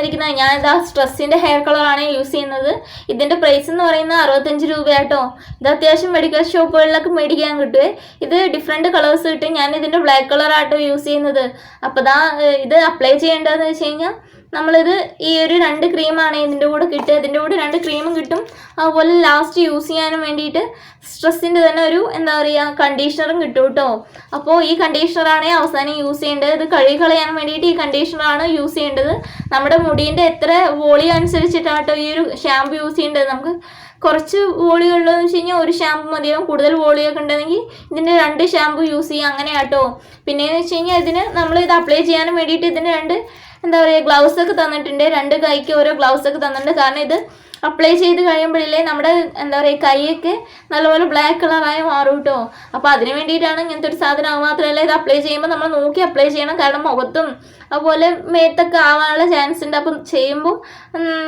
വന്നിരിക്കുന്നത്. ഞാൻ ഇതാ സ്ട്രെസ്സിന്റെ ഹെയർ കളറാണ് യൂസ് ചെയ്യുന്നത്. ഇതിന്റെ പ്രൈസ് എന്ന് പറയുന്നത് അറുപത്തഞ്ച് രൂപയാട്ടോ. ഇത് അത്യാവശ്യം മെഡിക്കൽ ഷോപ്പുകളിലൊക്കെ മേടിക്കാൻ കിട്ടുവേ. ഇത് ഡിഫറെന്റ് കളേഴ്സ് കിട്ടും. ഞാൻ ഇതിന്റെ ബ്ലാക്ക് കളറാട്ടോ യൂസ് ചെയ്യുന്നത്. അപ്പോൾ ദാ ഇത് അപ്ലൈ ചെയ്യേണ്ടതെന്ന് വെച്ച് കഴിഞ്ഞാൽ നമ്മളിത് ഈ ഒരു രണ്ട് ക്രീമാണ് ഇതിന്റെ കൂടെ കിട്ടുക. ഇതിന്റെ കൂടെ രണ്ട് ക്രീമും കിട്ടും. അതുപോലെ ലാസ്റ്റ് യൂസ് ചെയ്യാനും വേണ്ടിയിട്ട് സ്ട്രെസ്സിന്റെ തന്നെ ഒരു എന്താ പറയുക കണ്ടീഷണറും കിട്ടും കേട്ടോ. അപ്പോൾ ഈ കണ്ടീഷണറാണ് അവസാനം യൂസ് ചെയ്യേണ്ടത്. ഇത് കഴുകി കളയാൻ വേണ്ടിയിട്ട് ഈ കണ്ടീഷണറാണ് യൂസ് ചെയ്യേണ്ടത്. നമ്മുടെ മുടീന്റെ എത്ര വോളിയം കേട്ടോ ഈ ഒരു ഷാമ്പു യൂസ് ചെയ്യേണ്ടത്. നമുക്ക് കുറച്ച് വോളിയുള്ളതെന്ന് വെച്ച് കഴിഞ്ഞാൽ ഒരു ഷാമ്പു മതിയാവും. കൂടുതൽ വോളിയൊക്കെ ഉണ്ടെങ്കിൽ ഇതിന്റെ രണ്ട് ഷാമ്പു യൂസ് ചെയ്യാം. അങ്ങനെ കേട്ടോ. പിന്നെയെന്ന് വെച്ച് കഴിഞ്ഞാൽ ഇതിന് നമ്മൾ ഇത് അപ്ലൈ ചെയ്യാനും വേണ്ടിയിട്ട് ഇതിന്റെ രണ്ട് എന്താ പറയുക ഗ്ലൗസ് ഒക്കെ തന്നിട്ടുണ്ട്. രണ്ട് കൈക്ക് ഓരോ ഗ്ലൗസ് ഒക്കെ തന്നിട്ടുണ്ട്. കാരണം ഇത് അപ്ലൈ ചെയ്ത് കഴിയുമ്പോഴില്ലേ നമ്മുടെ എന്താ പറയുക കൈയൊക്കെ നല്ലപോലെ ബ്ലാക്ക് കളറായി മാറും കേട്ടോ അപ്പോൾ അതിന് വേണ്ടിയിട്ടാണ് ഇങ്ങനത്തെ ഒരു സാധനം അത് മാത്രമല്ല ഇത് അപ്ലൈ ചെയ്യുമ്പോൾ നമ്മൾ നോക്കി അപ്ലൈ ചെയ്യണം. കാരണം മുഖത്തും അതുപോലെ മേത്തൊക്കെ ആവാനുള്ള ചാൻസ് ഉണ്ട്. അപ്പം ചെയ്യുമ്പോൾ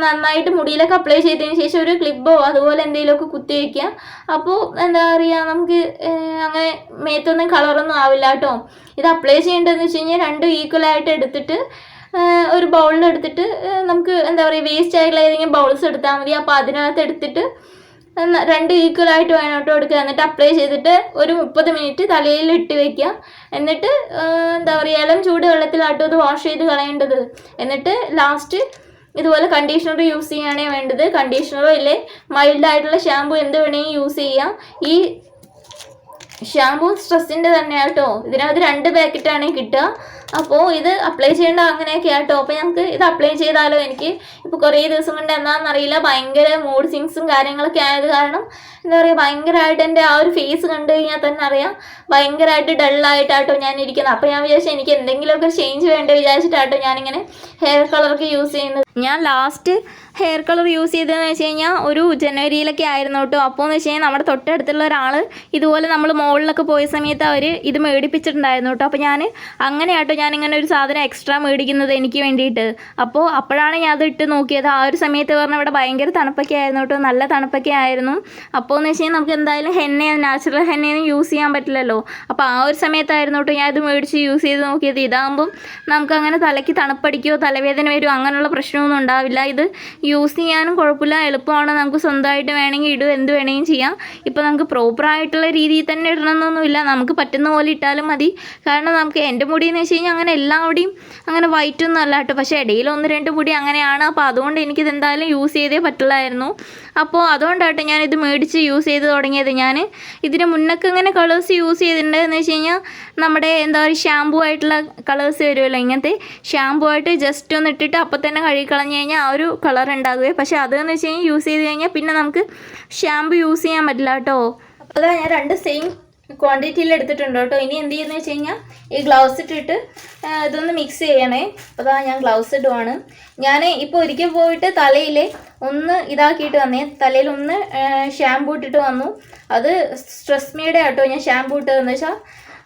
നന്നായിട്ട് മുടിയിലൊക്കെ അപ്ലൈ ചെയ്തതിന് ശേഷം ഒരു ക്ലിപ്പോ അതുപോലെ എന്തെങ്കിലുമൊക്കെ കുത്തി വയ്ക്കുക അപ്പോൾ എന്താ പറയുക നമുക്ക് അങ്ങനെ മേത്തൊന്നും കളറൊന്നും ആവില്ല കേട്ടോ ഇത് അപ്ലൈ ചെയ്യേണ്ടതെന്ന് വെച്ച് കഴിഞ്ഞാൽ രണ്ടും ഈക്വലായിട്ട് എടുത്തിട്ട് ഒരു ബൗളിൽ എടുത്തിട്ട് നമുക്ക് എന്താ പറയുക വേസ്റ്റ് ആയിട്ടുള്ള ഏതെങ്കിലും ബൗൾസ് എടുത്താൽ മതി. അപ്പോൾ അതിനകത്ത് എടുത്തിട്ട് രണ്ട് ഈക്വൽ ആയിട്ട് വേണോട്ട് എടുക്കുക എന്നിട്ട് അപ്ലൈ ചെയ്തിട്ട് ഒരു മുപ്പത് മിനിറ്റ് തലയിൽ ഇട്ട് വെക്കുക എന്നിട്ട് എന്താ പറയുക ഇളം ചൂട് വെള്ളത്തിലാട്ടോ അത് വാഷ് ചെയ്ത് കളയേണ്ടത്. എന്നിട്ട് ലാസ്റ്റ് ഇതുപോലെ കണ്ടീഷണർ യൂസ് ചെയ്യുകയാണേ വേണ്ടത്. കണ്ടീഷണറോ ഇല്ലേ മൈൽഡ് ആയിട്ടുള്ള ഷാമ്പു എന്ത് വേണമെങ്കിൽ യൂസ് ചെയ്യാം. ഈ ഷാമ്പു സ്ട്രെസ്സിന്റെ തന്നെയാട്ടോ ഇതിനകത്ത് രണ്ട് പാക്കറ്റാണ് കിട്ടുക അപ്പോൾ ഇത് അപ്ലൈ ചെയ്യേണ്ട അങ്ങനെയൊക്കെ ആട്ടോ. അപ്പോൾ ഞങ്ങൾക്ക് ഇത് അപ്ലൈ ചെയ്താലോ എനിക്ക്? ഇപ്പോൾ കുറേ ദിവസം കൊണ്ട് എന്താണെന്നറിയില്ല ഭയങ്കര മൂഡ് സിങ്സും കാര്യങ്ങളൊക്കെ ആയത് കാരണം എന്താ പറയുക ഭയങ്കരമായിട്ട് എന്റെ ആ ഒരു ഫേസ് കണ്ടു കഴിഞ്ഞാൽ തന്നെ അറിയാം ഭയങ്കരമായിട്ട് ഡള്ളായിട്ടാട്ടോ ഞാൻ ഇരിക്കുന്നത്. അപ്പോൾ ഞാൻ വിചാരിച്ചു എനിക്ക് എന്തെങ്കിലുമൊക്കെ ചേഞ്ച് വേണ്ടേ വിചാരിച്ചിട്ടാട്ടോ ഞാനിങ്ങനെ ഹെയർ കളറൊക്കെ യൂസ് ചെയ്യുന്നത്. ഞാൻ ലാസ്റ്റ് ഹെയർ കളർ യൂസ് ചെയ്തതെന്ന് വെച്ച് കഴിഞ്ഞാൽ ഒരു ജനുവരിയിലൊക്കെ ആയിരുന്നു കേട്ടോ. അപ്പോൾ എന്ന് വെച്ച് കഴിഞ്ഞാൽ നമ്മുടെ തൊട്ടടുത്തുള്ള ഒരാൾ ഇതുപോലെ നമ്മൾ മുകളിലൊക്കെ പോയ സമയത്ത് അവർ ഇത് മേടിപ്പിച്ചിട്ടുണ്ടായിരുന്നു കേട്ടോ. അപ്പോൾ ഞാൻ അങ്ങനെ ഇങ്ങനെ ഒരു സാധനം എക്സ്ട്രാ മേടിക്കുന്നത് എനിക്ക് വേണ്ടിയിട്ട്. അപ്പോൾ അപ്പോഴാണ് ഞാൻ അത് ഇട്ട് നോക്കിയത്. ആ ഒരു സമയത്ത് പറഞ്ഞാൽ ഇവിടെ ഭയങ്കര തണുപ്പൊക്കെ ആയിരുന്നു കേട്ടോ. നല്ല തണുപ്പൊക്കെ ആയിരുന്നു. അപ്പോൾ എന്ന് വെച്ച് കഴിഞ്ഞാൽ നമുക്ക് എന്തായാലും ഹെന്നെ നാച്ചുറൽ ഹെന്നയൊന്നും യൂസ് ചെയ്യാൻ പറ്റില്ലല്ലോ. അപ്പോൾ ആ ഒരു സമയത്തായിരുന്നു കേട്ടോ ഞാൻ ഇത് മേടിച്ച് യൂസ് ചെയ്ത് നോക്കിയത്. ഇതാകുമ്പം നമുക്ക് അങ്ങനെ തലയ്ക്ക് തണുപ്പടിക്കുകയോ തലവേദന വരുമോ അങ്ങനെയുള്ള പ്രശ്നമൊന്നും ഉണ്ടാവില്ല. ഇത് യൂസ് ചെയ്യാനും കുഴപ്പമില്ല. എളുപ്പമാണ്. നമുക്ക് സ്വന്തമായിട്ട് വേണമെങ്കിൽ ഇടും. എന്ത് വേണമെങ്കിലും ചെയ്യാം. ഇപ്പോൾ നമുക്ക് പ്രോപ്പറായിട്ടുള്ള രീതിയിൽ തന്നെ ഇടണമെന്നൊന്നുമില്ല. നമുക്ക് പറ്റുന്ന പോലെ ഇട്ടാലും മതി. കാരണം നമുക്ക് എന്റെ മുടി എന്ന് വെച്ച് കഴിഞ്ഞാൽ അങ്ങനെ എല്ലാവിടെയും അങ്ങനെ വൈറ്റ് ഒന്നും അല്ല കേട്ടോ. പക്ഷേ ഇടയിൽ ഒന്ന് രണ്ട് മുടി അങ്ങനെയാണ്. അപ്പോൾ അതുകൊണ്ട് എനിക്കിത് എന്തായാലും യൂസ് ചെയ്തേ പറ്റുള്ളായിരുന്നു. അപ്പോൾ അതുകൊണ്ടാട്ടോ ഇത് മേടിച്ച് യൂസ് ചെയ്ത് തുടങ്ങിയത്. ഞാൻ ഇതിന് മുന്നൊക്കെ ഇങ്ങനെ കളേഴ്സ് യൂസ് ചെയ്തിട്ടുണ്ടെന്ന് വെച്ച് കഴിഞ്ഞാൽ നമ്മുടെ എന്താ പറയുക ഷാമ്പൂ ആയിട്ടുള്ള കളേഴ്സ് വരുമല്ലോ. ഇങ്ങനത്തെ ഷാമ്പൂ ആയിട്ട് ജസ്റ്റ് ഒന്ന് ഇട്ടിട്ട് അപ്പോൾ തന്നെ കഴുകി കളഞ്ഞു കഴിഞ്ഞാൽ ആ ഒരു കളർ ഉണ്ടാകുകയെ പക്ഷേ അതെന്ന് വെച്ച് കഴിഞ്ഞാൽ യൂസ് ചെയ്ത് കഴിഞ്ഞാൽ പിന്നെ നമുക്ക് ഷാമ്പു യൂസ് ചെയ്യാൻ പറ്റില്ല കേട്ടോ. അപ്പോൾ ഞാൻ രണ്ട് സെയിം ക്വാണ്ടിറ്റിയിൽ എടുത്തിട്ടുണ്ട് കേട്ടോ. ഇനി എന്ത് ചെയ്യുന്നത് വെച്ച് കഴിഞ്ഞാൽ ഈ ഗ്ലൗസ് ഇട്ടിട്ട് ഇതൊന്ന് മിക്സ് ചെയ്യണേ. അപ്പോൾ അതാ ഞാൻ ഗ്ലൗസ് ഇടുവാണ്. ഞാൻ ഇപ്പോൾ ഒരിക്കൽ പോയിട്ട് തലയിൽ ഒന്ന് ഇതാക്കിയിട്ട് വന്നേ. തലയിൽ ഒന്ന് ഷാമ്പൂ ഇട്ടിട്ട് വന്നു. അത് സ്ട്രെസ് മീയുടെ കേട്ടോ. ഞാൻ ഷാമ്പൂ ഇട്ടതെന്ന് വെച്ചാൽ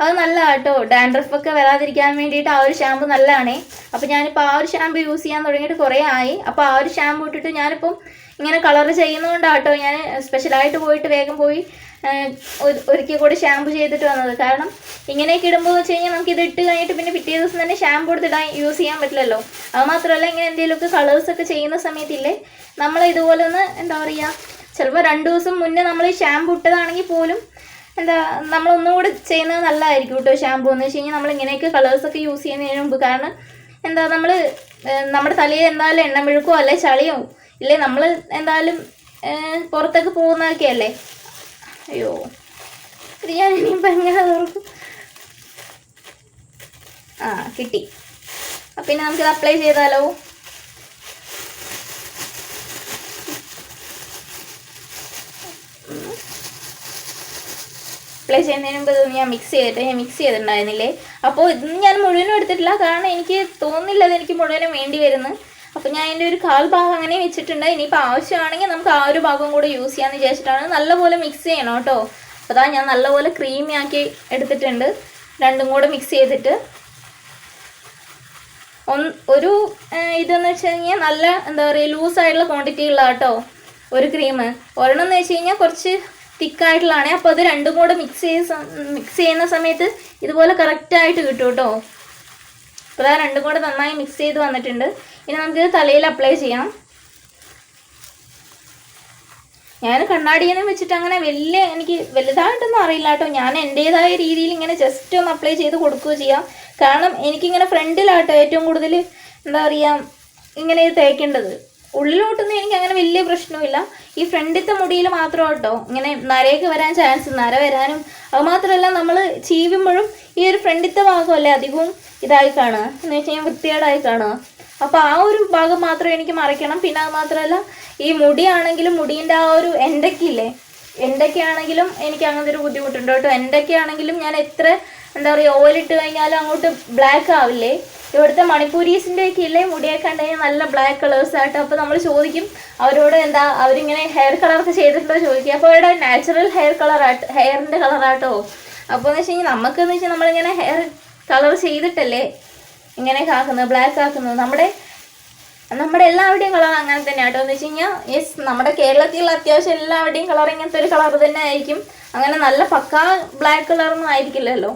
അത് നല്ല കേട്ടോ. ഡാൻഡ്രഫ് ഒക്കെ വരാതിരിക്കാൻ വേണ്ടിയിട്ട് ആ ഒരു ഷാമ്പു നല്ലതാണേ. അപ്പോൾ ഞാനിപ്പോൾ ആ ഒരു ഷാമ്പു യൂസ് ചെയ്യാൻ തുടങ്ങിയിട്ട് കുറേ ആയി. അപ്പോൾ ആ ഒരു ഷാമ്പു ഇട്ടിട്ട് ഞാനിപ്പം ഇങ്ങനെ കളർ ചെയ്യുന്നതുകൊണ്ടാട്ടോ ഞാൻ സ്പെഷ്യലായിട്ട് പോയിട്ട് വേഗം പോയി ഒരിക്കൽ കൂടി ഷാമ്പു ചെയ്തിട്ട് വന്നത്. കാരണം ഇങ്ങനെയൊക്കെ ഇടുമ്പോൾ വെച്ച് കഴിഞ്ഞാൽ നമുക്ക് ഇത് ഇട്ട് കഴിഞ്ഞിട്ട് പിന്നെ പിറ്റേ ദിവസം തന്നെ ഷാമ്പു എടുത്തിടാൻ യൂസ് ചെയ്യാൻ പറ്റില്ലല്ലോ. അത് മാത്രമല്ല ഇങ്ങനെ എന്തെങ്കിലുമൊക്കെ കളേഴ്സ് ഒക്കെ ചെയ്യുന്ന സമയത്തില്ലേ നമ്മൾ ഇതുപോലെ ഒന്ന് എന്താ പറയുക ചിലപ്പോൾ രണ്ട് ദിവസം മുന്നേ നമ്മൾ ഷാമ്പു ഇട്ടതാണെങ്കിൽ പോലും എന്താ നമ്മൾ കൂടെ ചെയ്യുന്നത് നല്ലതായിരിക്കും കേട്ടോ ഷാമ്പു എന്ന് വെച്ച് കഴിഞ്ഞാൽ നമ്മൾ ഇങ്ങനെയൊക്കെ കളേഴ്സൊക്കെ യൂസ് ചെയ്യുന്നതിന് മുമ്പ്. കാരണം എന്താ നമ്മൾ നമ്മുടെ തലയിൽ എന്തായാലും എണ്ണ മെഴുക്കോ അല്ലെ ചളിയോ ഇല്ലേ നമ്മൾ എന്തായാലും പുറത്തൊക്കെ പോകുന്നതൊക്കെ അല്ലേ അയ്യോ ഇത് ഞാൻ ഇനിയിപ്പോൾ എങ്ങനെ ആ കിട്ടി. അപ്പം പിന്നെ നമുക്കിത് അപ്ലൈ ചെയ്താലോ? അപ്ലൈ ചെയ്യുന്നതിന് മുമ്പ് ഞാൻ മിക്സ് ചെയ്തിട്ട് ഞാൻ മിക്സ് ചെയ്തിട്ടുണ്ടായിരുന്നില്ലേ? അപ്പോൾ ഇത് ഞാൻ മുഴുവനും എടുത്തിട്ടില്ല. കാരണം എനിക്ക് തോന്നുന്നില്ല അത് എനിക്ക് മുഴുവനും വേണ്ടി വരുന്നു. അപ്പോൾ ഞാൻ അതിന്റെ ഒരു കാൽ ഭാഗം അങ്ങനെ വെച്ചിട്ടുണ്ട്. ഇനിയിപ്പോൾ ആവശ്യമാണെങ്കിൽ നമുക്ക് ആ ഒരു ഭാഗം കൂടെ യൂസ് ചെയ്യാമെന്ന് വിചാരിച്ചിട്ടാണ് നല്ലപോലെ മിക്സ് ചെയ്യണം കേട്ടോ. അപ്പോൾ അതാ ഞാൻ നല്ലപോലെ ക്രീമി ആക്കി എടുത്തിട്ടുണ്ട്. രണ്ടും കൂടെ മിക്സ് ചെയ്തിട്ട്. ഒന്ന് ഒരു ഇതെന്ന് വെച്ച് കഴിഞ്ഞാൽ നല്ല എന്താ പറയുക ലൂസായിട്ടുള്ള ക്വാണ്ടിറ്റി ഉള്ള കേട്ടോ ഒരു ക്രീം ഒരെണ്ണം എന്ന് വെച്ച് കഴിഞ്ഞാൽ കുറച്ച് തിക്കായിട്ടുള്ളതാണ് അപ്പോൾ അത് രണ്ടും കൂടെ മിക്സ് ചെയ്ത് മിക്സ് ചെയ്യുന്ന സമയത്ത് ഇതുപോലെ കറക്റ്റായിട്ട് കിട്ടും കേട്ടോ അപ്പോൾ രണ്ടും കൂടെ നന്നായി മിക്സ് ചെയ്ത് വന്നിട്ടുണ്ട്. ഇനി നമുക്കിത് തലയിൽ അപ്ലൈ ചെയ്യാം. ഞാൻ കണ്ണാടിയെന്ന് വെച്ചിട്ട് അങ്ങനെ വലിയ എനിക്ക് വലുതായിട്ടൊന്നും അറിയില്ല കേട്ടോ. ഞാൻ എന്റെതായ രീതിയിൽ ഇങ്ങനെ ജസ്റ്റ് ഒന്ന് അപ്ലൈ ചെയ്ത് കൊടുക്കുകയോ ചെയ്യാം. കാരണം എനിക്കിങ്ങനെ ഫ്രണ്ടിലാട്ടോ ഏറ്റവും കൂടുതൽ എന്താ പറയുക ഇങ്ങനെ തേക്കേണ്ടത്. ഉള്ളിലോട്ടൊന്നും എനിക്ക് അങ്ങനെ വലിയ പ്രശ്നമില്ല ഈ ഫ്രണ്ടിലത്തെ മുടിയിൽ മാത്രം കേട്ടോ. ഇങ്ങനെ നരയൊക്കെ വരാൻ ചാൻസ് നര വരാനും. അത് മാത്രമല്ല നമ്മൾ ചീവുമ്പോഴും ഈ ഒരു ഫ്രണ്ടിലത്തെ ഭാഗമല്ലേ അധികവും ഇതായി കാണുക. എന്ന് വെച്ച് കഴിഞ്ഞാൽ കാണുക. അപ്പോൾ ആ ഒരു ഭാഗം മാത്രം എനിക്ക് മറയ്ക്കണം. പിന്നെ അത് മാത്രമല്ല ഈ മുടിയാണെങ്കിലും മുടീന്റെ ആ ഒരു എന്റെക്കില്ലേ എന്റെക്കാണെങ്കിലും എനിക്ക് അങ്ങനത്തെ ഒരു ബുദ്ധിമുട്ടുണ്ട് കേട്ടോ. എന്റെക്കാണെങ്കിലും ഞാൻ എത്ര എന്താ പറയുക ഓയിലിട്ട് കഴിഞ്ഞാലും അങ്ങോട്ട് ബ്ലാക്ക് ആവില്ലേ? ഇവിടുത്തെ മണിപ്പൂരീസിന്റെ ഒക്കെ ഇല്ലേ മുടിയൊക്കെ കഴിഞ്ഞാൽ നല്ല ബ്ലാക്ക് കളേഴ്സ് ആയിട്ട് അപ്പോൾ നമ്മൾ ചോദിക്കും അവരോട് എന്താ അവരിങ്ങനെ ഹെയർ കളറൊക്കെ ചെയ്തിട്ടുണ്ടോ ചോദിക്കുക. അപ്പോൾ അവരുടെ നാച്ചുറൽ ഹെയർ കളറായിട്ട് ഹെയറിന്റെ കളറാട്ടോ അപ്പോൾ എന്ന് വെച്ച് കഴിഞ്ഞാൽ നമുക്കെന്ന് വെച്ചാൽ നമ്മളിങ്ങനെ ഹെയർ കളർ ചെയ്തിട്ടല്ലേ ഇങ്ങനെയൊക്കെ ആക്കുന്നത് ബ്ലാക്ക് ആക്കുന്നത്. നമ്മുടെ നമ്മുടെ എല്ലാവരുടെയും കളർ അങ്ങനെ തന്നെ കേട്ടോ എന്ന് വെച്ച് യെസ് നമ്മുടെ കേരളത്തിലുള്ള അത്യാവശ്യം എല്ലാവരുടെയും കളർ ഇങ്ങനത്തെ ഒരു കളർ തന്നെ ആയിരിക്കും. അങ്ങനെ നല്ല പക്കാ ബ്ലാക്ക് കളറൊന്നും ആയിരിക്കില്ലല്ലോ.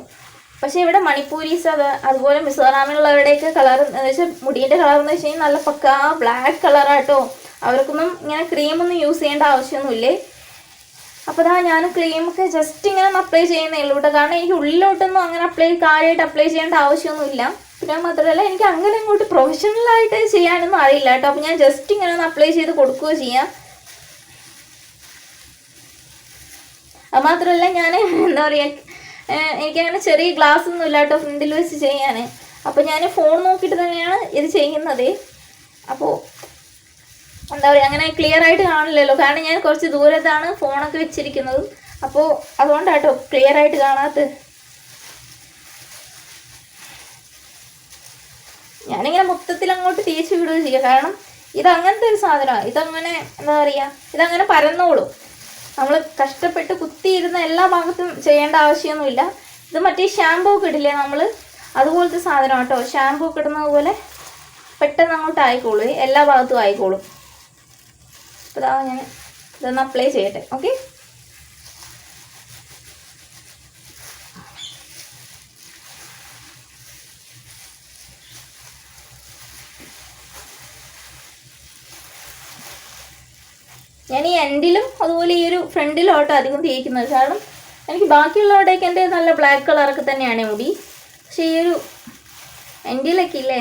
പക്ഷേ ഇവിടെ മണിപ്പൂരീസ് അത് അതുപോലെ മിസോറാമിലുള്ളവരുടെയൊക്കെ കളർ എന്ന് വെച്ചാൽ മുടീന്റെ കളർ എന്ന് വെച്ച് നല്ല പക്കാ ബ്ലാക്ക് കളറാട്ടോ അവർക്കൊന്നും ഇങ്ങനെ ക്രീമൊന്നും യൂസ് ചെയ്യേണ്ട ആവശ്യമൊന്നുമില്ലേ? അപ്പോൾ ഇതാ ഞാൻ ക്രീമൊക്കെ ജസ്റ്റ് ഇങ്ങനെ അപ്ലൈ ചെയ്യുന്നേ ഉള്ളൂ കേട്ടോ കാരണം എനിക്ക് ഉള്ളിലോട്ടൊന്നും അങ്ങനെ അപ്ലൈ കാര്യമായിട്ട് അപ്ലൈ ചെയ്യേണ്ട ആവശ്യമൊന്നുമില്ല. അത് മാത്രമല്ല എനിക്ക് അങ്ങനെ അങ്ങോട്ട് പ്രൊഫഷണലായിട്ട് ചെയ്യാനൊന്നും അറിയില്ല കേട്ടോ. അപ്പം ഞാൻ ജസ്റ്റ് ഇങ്ങനെ ഒന്ന് അപ്ലൈ ചെയ്ത് കൊടുക്കുകയോ ചെയ്യാം. അത് മാത്രമല്ല ഞാൻ എന്താ പറയുക എനിക്കങ്ങനെ ചെറിയ ഗ്ലാസ് ഒന്നും ഇല്ല കേട്ടോ ഫ്രണ്ടിൽ വെച്ച് ചെയ്യാൻ അപ്പോൾ ഞാൻ ഫോൺ നോക്കിയിട്ട് തന്നെയാണ് ഇത് ചെയ്യുന്നത്. അപ്പോൾ എന്താ പറയുക അങ്ങനെ ക്ലിയർ ആയിട്ട് കാണില്ലല്ലോ. കാരണം ഞാൻ കുറച്ച് ദൂരത്താണ് ഫോണൊക്കെ വെച്ചിരിക്കുന്നത്. അപ്പോൾ അതുകൊണ്ടാട്ടോ ക്ലിയർ ആയിട്ട് കാണാത്തത്. ഞാനിങ്ങനെ മൊത്തത്തിൽ അങ്ങോട്ട് തേച്ച് വിടുകയും ചെയ്യുക കാരണം ഇതങ്ങനത്തെ ഒരു സാധനമാണ്. ഇതങ്ങനെ എന്താ പറയുക ഇതങ്ങനെ പരന്നോളും. നമ്മൾ കഷ്ടപ്പെട്ട് കുത്തിയിരുന്ന എല്ലാ ഭാഗത്തും ചെയ്യേണ്ട ആവശ്യമൊന്നുമില്ല. ഇത് മറ്റേ ഷാമ്പൂ ഒക്കെ ഇടില്ലേ നമ്മൾ അതുപോലത്തെ സാധനം കേട്ടോ. ഷാമ്പൂ ഒക്കെ ഇടുന്നത് പോലെ പെട്ടെന്ന് അങ്ങോട്ട് ആയിക്കോളൂ. എല്ലാ ഭാഗത്തും ആയിക്കോളും. അപ്പോൾ അതാ ഞാൻ ഇതൊന്ന് അപ്ലൈ ചെയ്യട്ടെ. ഓക്കെ എൻഡിലും അതുപോലെ ഈ ഒരു ഫ്രണ്ടിലും ആട്ടോ അധികം തേക്കുന്നത്. കാരണം എനിക്ക് ബാക്കിയുള്ളവിടേക്ക് എന്റെ നല്ല ബ്ലാക്ക് കളറൊക്കെ തന്നെയാണ് മുടി. പക്ഷേ ഈ ഒരു എൻഡിലൊക്കെ ഇല്ലേ?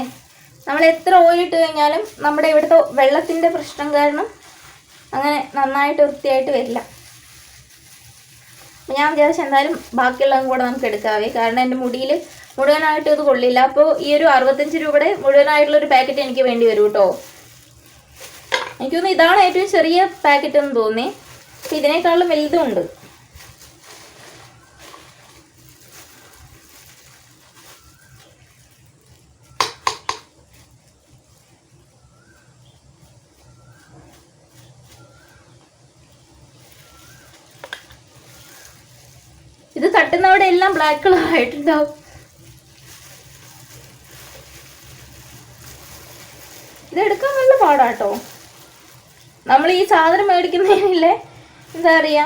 നമ്മൾ എത്ര ഓയിലിട്ട് കഴിഞ്ഞാലും നമ്മുടെ ഇവിടുത്തെ വെള്ളത്തിന്റെ പ്രശ്നം കാരണം അങ്ങനെ നന്നായിട്ട് വൃത്തിയായിട്ട് വരില്ല. ഞാൻ വിചാരിച്ചു എന്തായാലും ബാക്കിയുള്ളതും കൂടെ നമുക്ക് എടുക്കാവേ. കാരണം എന്റെ മുടിയിൽ മുഴുവനായിട്ട് ഇത് കൊള്ളില്ല. അപ്പോൾ ഈ ഒരു അറുപത്തഞ്ച് രൂപയുടെ മുഴുവനായിട്ടുള്ളൊരു പാക്കറ്റ് എനിക്ക് വേണ്ടി വരും കേട്ടോ എനിക്ക് തോന്നുന്നു ഇതാണ് ഏറ്റവും ചെറിയ പാക്കറ്റ് എന്ന് തോന്നി അപ്പം ഇതിനേക്കാളും വലുതുമുണ്ട്. ഇത് തട്ടുന്നവിടെ എല്ലാം ബ്ലാക്ക് കളർ ആയിട്ടുണ്ടാവും. ഇതെടുക്കാൻ നല്ല പാടാട്ടോ. നമ്മൾ ഈ സാധനം മേടിക്കുന്നതിനില്ലേ? എന്താ പറയുക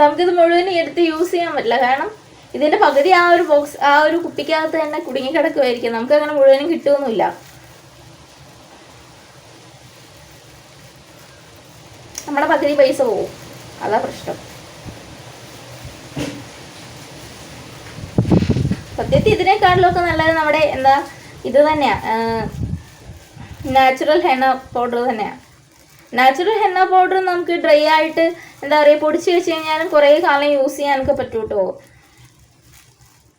നമുക്കിത് മുഴുവൻ എടുത്ത് യൂസ് ചെയ്യാൻ പറ്റില്ല. കാരണം ഇതിന്റെ പകുതി ആ ഒരു ബോക്സ് ആ ഒരു കുപ്പിക്കകത്ത് തന്നെ കുടുങ്ങിക്കിടക്കുമായിരിക്കും നമുക്ക് അങ്ങനെ മുഴുവനും കിട്ടുമൊന്നുമില്ല നമ്മുടെ പകുതി പൈസ പോവും. അതാ പ്രശ്നം. സത്യത്തിൽ ഇതിനേക്കാളിലൊക്കെ നല്ലത് നമ്മുടെ എന്താ ഇത് തന്നെയാ. നാച്ചുറൽ ഹെണ പൗഡർ തന്നെയാണ് നാച്ചുറൽ ഹെന്ന പൗഡർ നമുക്ക് ഡ്രൈ ആയിട്ട് എന്താ പറയുക പൊടിച്ച് വെച്ച് കഴിഞ്ഞാൽ കുറേ കാലം യൂസ് ചെയ്യാനൊക്കെ പറ്റും കേട്ടോ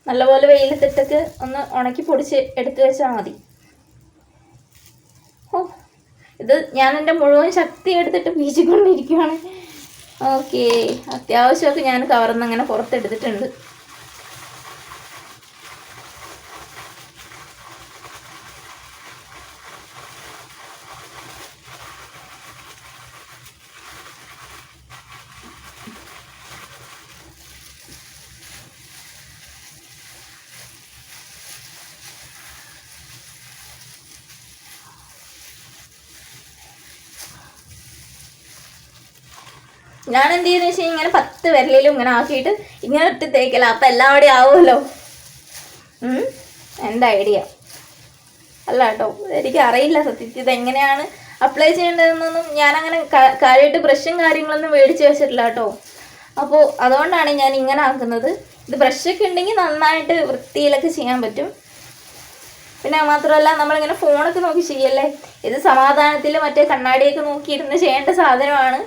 നല്ലപോലെ വെയിലത്തിട്ടൊക്കെ ഒന്ന് ഉണക്കി പൊടിച്ച് എടുത്തു വെച്ചാൽ മതി. ഓ ഇത് ഞാൻ എന്റെ മുഴുവൻ ശക്തി എടുത്തിട്ട് വീശിക്കൊണ്ടിരിക്കുകയാണ് ഓക്കെ അത്യാവശ്യമൊക്കെ ഞാൻ കവർന്ന് അങ്ങനെ പുറത്തെടുത്തിട്ടുണ്ട്. ഞാൻ എന്ത് ചെയ്യുന്ന വെച്ചാൽ ഇങ്ങനെ പത്ത് വിരലിലും ഇങ്ങനെ ആക്കിയിട്ട് ഇങ്ങനെ ഇട്ട് തേക്കല അപ്പം എല്ലാവിടെയും ആവുമല്ലോ. എന്താ ഐഡിയ? അല്ല കേട്ടോ എനിക്ക് അറിയില്ല സത്യത്തിൽ ഇത് എങ്ങനെയാണ് അപ്ലൈ ചെയ്യേണ്ടതെന്നൊന്നും ഞാൻ അങ്ങനെ കാര്യമായിട്ട് ബ്രഷും കാര്യങ്ങളൊന്നും മേടിച്ച് വെച്ചിട്ടില്ല കേട്ടോ അപ്പോൾ അതുകൊണ്ടാണ് ഞാൻ ഇങ്ങനെ ആക്കുന്നത്. ഇത് ബ്രഷൊക്കെ ഉണ്ടെങ്കിൽ നന്നായിട്ട് വൃത്തിയിലൊക്കെ ചെയ്യാൻ പറ്റും. പിന്നെ മാത്രമല്ല നമ്മളിങ്ങനെ ഫോണൊക്കെ നോക്കി ചെയ്യല്ലേ? ഇത് സമാധാനത്തിൽ മറ്റേ കണ്ണാടിയൊക്കെ നോക്കിയിരുന്ന് ചെയ്യേണ്ട സാധനമാണ്.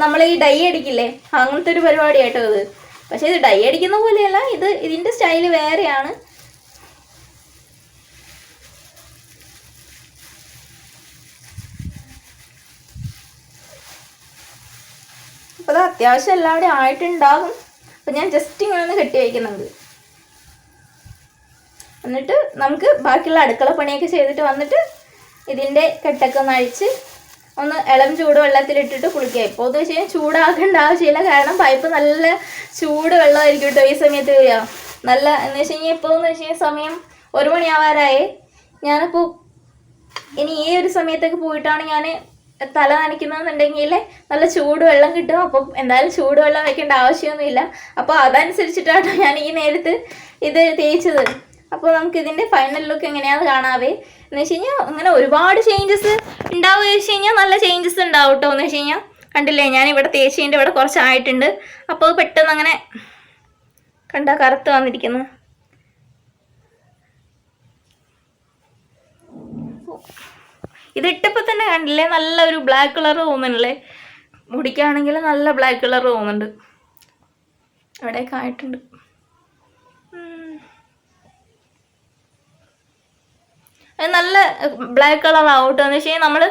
നമ്മൾ ഈ ഡൈ അടിക്കില്ലേ? അങ്ങനത്തെ ഒരു പരിപാടിയായിട്ടോ ഇത്. പക്ഷേ ഇത് ഡൈ അടിക്കുന്ന പോലെയല്ല ഇത് ഇതിന്റെ സ്റ്റൈൽ വേറെയാണ്. അപ്പോൾ അത് അത്യാവശ്യം എല്ലാവരും ആയിട്ടുണ്ടാകും. അപ്പം ഞാൻ ജസ്റ്റ് ഇങ്ങനെ ഒന്ന് കെട്ടി വയ്ക്കുന്നുണ്ട് എന്നിട്ട് നമുക്ക് ബാക്കിയുള്ള അടുക്കള പണിയൊക്കെ ചെയ്തിട്ട് വന്നിട്ട് ഇതിന്റെ കെട്ടൊക്കെ ഒന്ന് അഴിച്ച് ഒന്ന് ഇളം ചൂട് വെള്ളത്തിലിട്ടിട്ട് കുളിക്കുക. ഇപ്പോൾ എന്ന് വെച്ച് കഴിഞ്ഞാൽ ചൂടാക്കേണ്ട ആവശ്യമില്ല. കാരണം പൈപ്പ് നല്ല ചൂട് വെള്ളമായിരിക്കും കേട്ടോ ഈ സമയത്ത് വരിക. നല്ല എന്ന് വെച്ച് കഴിഞ്ഞാൽ ഇപ്പോൾ എന്ന് വെച്ച് കഴിഞ്ഞാൽ സമയം ഒരു മണിയാവാറായി. ഞാനിപ്പോൾ ഇനി ഈ ഒരു സമയത്തൊക്കെ പോയിട്ടാണ് ഞാൻ തല നനയ്ക്കുന്നതെന്നുണ്ടെങ്കിൽ നല്ല ചൂട് വെള്ളം കിട്ടും. അപ്പം എന്തായാലും ചൂട് വെള്ളം വയ്ക്കേണ്ട ആവശ്യമൊന്നുമില്ല. അപ്പോൾ അതനുസരിച്ചിട്ടാണ് ഞാൻ ഈ നേരത്ത് ഇത് തേച്ചത്. അപ്പോൾ നമുക്ക് ഇതിന്റെ ഫൈനൽ ലുക്ക് എങ്ങനെയാണെന്ന് കാണാവേ. എന്ന് വെച്ച് കഴിഞ്ഞാൽ അങ്ങനെ ഒരുപാട് ചേഞ്ചസ് ഉണ്ടാവുക വെച്ച് കഴിഞ്ഞാൽ നല്ല ചേഞ്ചസ് ഉണ്ടാവും കേട്ടോ എന്ന് വെച്ച് കഴിഞ്ഞാൽ കണ്ടില്ലേ? ഞാൻ ഇവിടെ തേച്ചതിന്റെ ഇവിടെ കുറച്ചായിട്ടുണ്ട്. അപ്പോൾ പെട്ടെന്ന് അങ്ങനെ കണ്ട കറുത്ത് വന്നിരിക്കുന്നു. ഇതിട്ടപ്പോൾ തന്നെ കണ്ടില്ലേ? നല്ല ഒരു ബ്ലാക്ക് കളർ തോന്നുന്നില്ലേ മുടിക്കാണെങ്കിൽ നല്ല ബ്ലാക്ക് കളർ തോന്നുന്നുണ്ട്. അവിടെയൊക്കെ ആയിട്ടുണ്ട് ഉം. അത് നല്ല ബ്ലാക്ക് കളർ ആവട്ടോ എന്ന് വെച്ച് കഴിഞ്ഞാൽ നമ്മൾ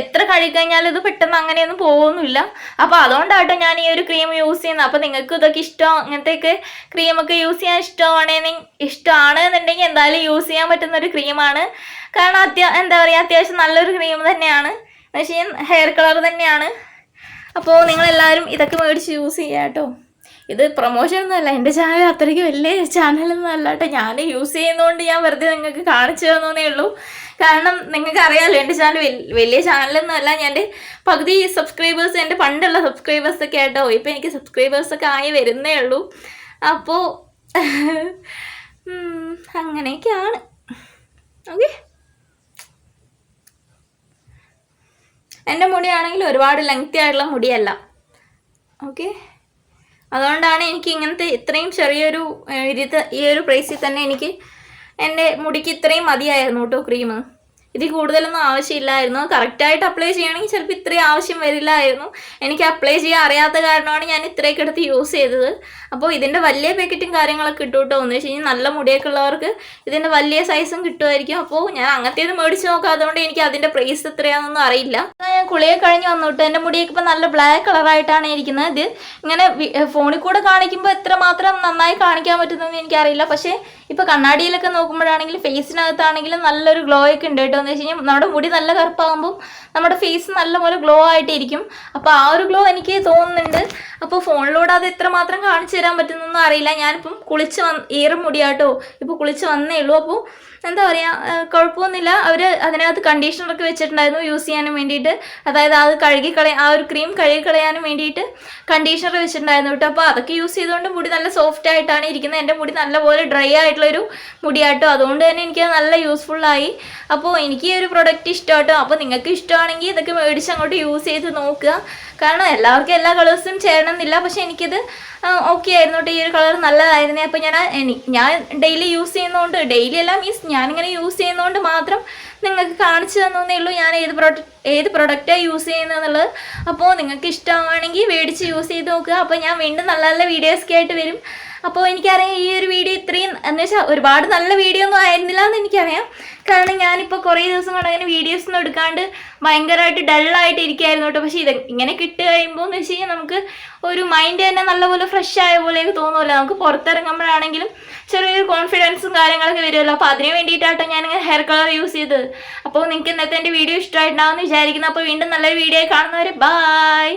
എത്ര കഴുകിക്കഴിഞ്ഞാൽ ഇത് പെട്ടെന്ന് അങ്ങനെയൊന്നും പോകുന്നില്ല അപ്പോൾ അതുകൊണ്ടാട്ടോ ഞാൻ ഈ ഒരു ക്രീം യൂസ് ചെയ്യുന്നത് അപ്പോൾ നിങ്ങൾക്ക് ഇതൊക്കെ ഇഷ്ടം അങ്ങനത്തെയൊക്കെ ക്രീമൊക്കെ യൂസ് ചെയ്യാൻ ഇഷ്ടമാണെങ്കിൽ ഇഷ്ടമാണ് എന്നുണ്ടെങ്കിൽ എന്തായാലും യൂസ് ചെയ്യാൻ പറ്റുന്ന ഒരു ക്രീമാണ് കാരണം അത്യാ എന്താ പറയുക അത്യാവശ്യം നല്ലൊരു ക്രീം തന്നെയാണ്. എന്ന് വെച്ച് കഴിഞ്ഞാൽ ഹെയർ കളർ തന്നെയാണ്. അപ്പോൾ നിങ്ങളെല്ലാവരും ഇതൊക്കെ മേടിച്ച് യൂസ് ചെയ്യാം കേട്ടോ ഇത് പ്രൊമോഷൻ ഒന്നുമല്ല എന്റെ ചാനൽ അത്രയ്ക്ക് വലിയ ചാനലൊന്നും അല്ല കേട്ടോ ഞാൻ യൂസ് ചെയ്യുന്നതുകൊണ്ട് ഞാൻ വെറുതെ നിങ്ങൾക്ക് കാണിച്ചു തന്നേ ഉള്ളൂ. കാരണം നിങ്ങൾക്ക് അറിയാമല്ലോ എന്റെ ചാനൽ വലിയ ചാനലൊന്നും അല്ല. ഞാൻ പകുതി സബ്സ്ക്രൈബേഴ്സ് എന്റെ പണ്ടുള്ള സബ്സ്ക്രൈബേഴ്സ് ഒക്കെ ആട്ടോ. ഇപ്പോൾ എനിക്ക് സബ്സ്ക്രൈബേഴ്സ് ഒക്കെ ആയി വരുന്നേ ഉള്ളൂ. അപ്പോൾ അങ്ങനെയൊക്കെയാണ്. ഓക്കെ എന്റെ മുടിയാണെങ്കിൽ ഒരുപാട് ലെങ്ത്തി ആയിട്ടുള്ള മുടിയല്ല. ഓക്കെ അതുകൊണ്ടാണ് എനിക്ക് ഇങ്ങനത്തെ ഇത്രയും ചെറിയൊരു ഇരുത്ത് ഈ ഒരു പ്രൈസിൽ തന്നെ എനിക്ക് എന്റെ മുടിക്ക് ഇത്രയും മതിയായിരുന്നു കേട്ടോ ക്രീം ഇതിൽ കൂടുതലൊന്നും ആവശ്യമില്ലായിരുന്നു. കറക്റ്റായിട്ട് അപ്ലൈ ചെയ്യണമെങ്കിൽ ചിലപ്പോൾ ഇത്രയും ആവശ്യം വരില്ലായിരുന്നു. എനിക്ക് അപ്ലൈ ചെയ്യാൻ അറിയാത്ത കാരണമാണ് ഞാൻ ഇത്രയൊക്കെ എടുത്ത് യൂസ് ചെയ്തത്. അപ്പോൾ ഇതിന്റെ വലിയ പാക്കറ്റും കാര്യങ്ങളൊക്കെ കിട്ടും കേട്ടോ. എന്ന് വെച്ച് കഴിഞ്ഞാൽ നല്ല മുടിയൊക്കെ ഉള്ളവർക്ക് ഇതിന്റെ വലിയ സൈസും കിട്ടുമായിരിക്കും. അപ്പോൾ ഞാൻ അങ്ങനത്തേത് മേടിച്ച് നോക്കാം. അതുകൊണ്ട് എനിക്ക് അതിന്റെ പ്രൈസ് എത്രയാണെന്നൊന്നും അറിയില്ല. ഞാൻ കുളിയെ കഴിഞ്ഞ് വന്നു കേട്ടോ എന്റെ മുടിയൊക്കെ ഇപ്പം നല്ല ബ്ലാക്ക് കളറായിട്ടാണ് ഇരിക്കുന്നത്. ഇത് ഇങ്ങനെ ഫോണിൽ കൂടെ കാണിക്കുമ്പോൾ എത്ര മാത്രം നന്നായി കാണിക്കാൻ പറ്റുന്നതെന്ന് എനിക്കറിയില്ല. പക്ഷേ ഇപ്പോൾ കണ്ണാടിയിലൊക്കെ നോക്കുമ്പോഴാണെങ്കിൽ ഫേസിനകത്താണെങ്കിലും നല്ലൊരു ഗ്ലോ ഒക്കെ ഉണ്ട് എന്ന് വെച്ച് കഴിഞ്ഞാൽ നമ്മുടെ മുടി നല്ല കറുപ്പാകുമ്പോൾ നമ്മുടെ ഫേസ് നല്ലപോലെ ഗ്ലോ ആയിട്ടിരിക്കും. അപ്പോൾ ആ ഒരു ഗ്ലോ എനിക്ക് തോന്നുന്നുണ്ട്. അപ്പോൾ ഫോണിലൂടെ അത് എത്രമാത്രം കാണിച്ചു തരാൻ പറ്റുന്നൊന്നും അറിയില്ല. ഞാനിപ്പം കുളിച്ച് വന്ന് ഏറും മുടിയാട്ടോ. ഇപ്പോൾ കുളിച്ച് വന്നേ ഉള്ളൂ. അപ്പോൾ എന്താ പറയുക കുഴപ്പമൊന്നുമില്ല അവർ അതിനകത്ത് കണ്ടീഷണറൊക്കെ വെച്ചിട്ടുണ്ടായിരുന്നു യൂസ് ചെയ്യാനും വേണ്ടിയിട്ട്. അതായത് അത് കഴുകി കളയാൻ ആ ഒരു ക്രീം കഴുകി കളയാനും വേണ്ടിയിട്ട് കണ്ടീഷണർ വെച്ചിട്ടുണ്ടായിരുന്നു കേട്ടോ. അപ്പോൾ അതൊക്കെ യൂസ് ചെയ്തുകൊണ്ട് മുടി നല്ല സോഫ്റ്റ് ആയിട്ടാണ് ഇരിക്കുന്നത്. എന്റെ മുടി നല്ലപോലെ ഡ്രൈ ആയിട്ടുള്ളൊരു മുടിയാട്ടോ. അതുകൊണ്ട് തന്നെ എനിക്ക് നല്ല യൂസ്ഫുള്ളായി അപ്പോൾ എനിക്ക് ഈ ഒരു പ്രൊഡക്റ്റ് ഇഷ്ടമാട്ടോ. അപ്പോൾ നിങ്ങൾക്ക് ഇഷ്ടമാണെങ്കിൽ ഇതൊക്കെ മേടിച്ച് അങ്ങോട്ട് യൂസ് ചെയ്ത് നോക്കുക. കാരണം എല്ലാവർക്കും എല്ലാ കളേഴ്സും ചേരണമെന്നില്ല. പക്ഷേ എനിക്കിത് ഓക്കെ ആയിരുന്നു കേട്ടോ. ഈ ഒരു കളർ നല്ലതായിരുന്നേ. അപ്പോൾ ഞാൻ ഞാൻ ഡെയിലി യൂസ് ചെയ്യുന്നതുകൊണ്ട് ഡെയിലി എല്ലാം മീൻസ് ഞാനിങ്ങനെ യൂസ് ചെയ്യുന്നതുകൊണ്ട് മാത്രം നിങ്ങൾക്ക് കാണിച്ചു തന്നേ ഉള്ളൂ. ഞാൻ ഏത് പ്രോഡക്റ്റ് ഏത് പ്രൊഡക്റ്റാണ് യൂസ് ചെയ്യുന്നതെന്നുള്ളത്. അപ്പോൾ നിങ്ങൾക്ക് ഇഷ്ടമാണെങ്കിൽ മേടിച്ച് യൂസ് ചെയ്ത് നോക്കുക. അപ്പോൾ ഞാൻ വീണ്ടും നല്ല നല്ല വീഡിയോസൊക്കെ ആയിട്ട് വരും. അപ്പോൾ എനിക്കറിയാം ഈ ഒരു വീഡിയോ ഇത്രയും എന്ന് വെച്ചാൽ ഒരുപാട് നല്ല വീഡിയോ ഒന്നും ആയിരുന്നില്ല എന്ന് എനിക്കറിയാം. കാരണം ഞാനിപ്പോൾ കുറേ ദിവസം കൊണ്ട് അങ്ങനെ വീഡിയോസ് ഒന്നും എടുക്കാണ്ട് ഭയങ്കരമായിട്ട് ഡള്ളായിട്ട് ഇരിക്കുകയായിരുന്നു കേട്ടോ. പക്ഷേ ഇത് ഇങ്ങനെ കിട്ടി കഴിയുമ്പോൾ എന്ന് വെച്ച് കഴിഞ്ഞാൽ നമുക്ക് ഒരു മൈൻഡ് തന്നെ നല്ലപോലെ ഫ്രഷ് ആയ പോലെയൊക്കെ തോന്നുമല്ലോ നമുക്ക് പുറത്തിറങ്ങുമ്പോഴാണെങ്കിലും ചെറിയൊരു കോൺഫിഡൻസും കാര്യങ്ങളൊക്കെ വരുമല്ലോ അപ്പോൾ അതിന് വേണ്ടിയിട്ടാട്ടോ ഞാനിങ്ങനെ ഹെയർ കളർ യൂസ് ചെയ്തത്. അപ്പോൾ നിങ്ങൾക്ക് ഇന്നത്തെ എന്റെ വീഡിയോ ഇഷ്ടമായിട്ടുണ്ടാവും എന്ന് വിചാരിക്കുന്നു. അപ്പോൾ വീണ്ടും നല്ലൊരു വീഡിയോ കാണുന്നവർ ബായ്